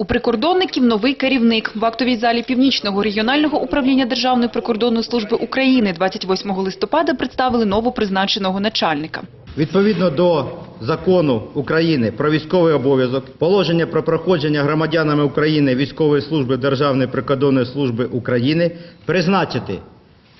У прикордонників новий керівник. В актовій залі Північного регіонального управління Державної прикордонної служби України 28 листопада представили новопризначеного начальника. Відповідно до закону України про військовий обов'язок, положення про проходження громадянами України військової служби Державної прикордонної служби України призначити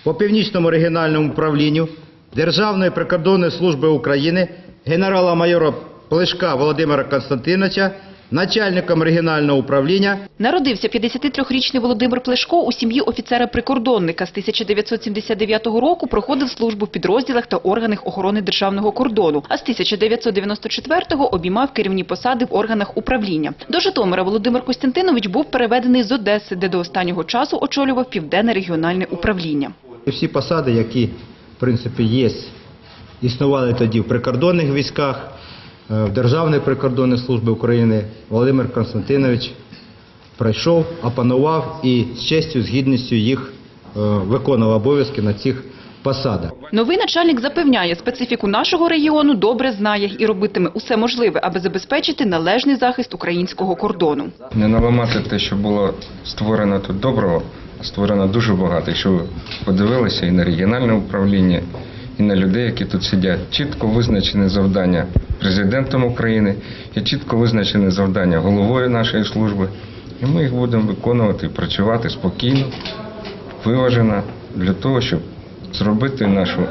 по північному регіональному управлінню Державної прикордонної служби України генерала-майора Плешка Володимира Константиновича начальником регіонального управління Народився 53-річний Володимир Плешко у сім'ї офіцера-прикордонника. З 1979 року проходив службу в підрозділах та органах охорони державного кордону, а з 1994-го обіймав керівні посади в органах управління. До Житомира Володимир Костянтинович був переведений з Одеси, де до останнього часу очолював Південне регіональне управління. Всі посади, які в принципі є, існували тоді в прикордонних військах, в Державній прикордонній службі України, Володимир Константинович пройшов, опанував і з честю, з гідністю їх е, виконував обов'язки на цих посадах. Новий начальник запевняє, специфіку нашого регіону добре знає і робитиме усе можливе, аби забезпечити належний захист українського кордону. Не наламати те, що було створено тут доброго, а створено дуже багато. Якщо ви подивилися і на регіональне управління, і на людей, які тут сидять, чітко визначені завдання президентом України, і чітко визначені завдання головою нашої служби. І ми їх будемо виконувати працювати спокійно, виважено для того, щоб зробити нашу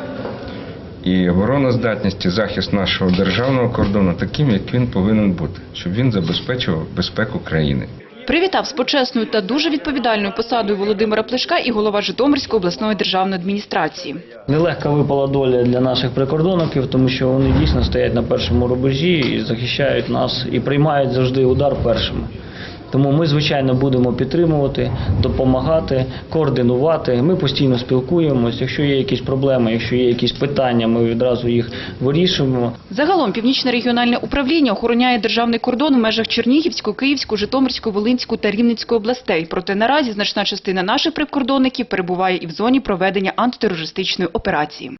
і обороноздатність, і захист нашого державного кордону таким, як він повинен бути, щоб він забезпечував безпеку країни. Привітав з почесною та дуже відповідальною посадою Володимира Плешка і голова Житомирської обласної державної адміністрації. Нелегка випала доля для наших прикордонників, тому що вони дійсно стоять на першому рубежі і захищають нас і приймають завжди удар першими. Тому ми, звичайно, будемо підтримувати, допомагати, координувати. Ми постійно спілкуємося. Якщо є якісь проблеми, якщо є якісь питання, ми відразу їх вирішуємо. Загалом Північне регіональне управління охороняє державний кордон у межах Чернігівської, Київської, Житомирської, Волинської та Рівненської областей. Проте наразі значна частина наших прикордонників перебуває і в зоні проведення антитерористичної операції.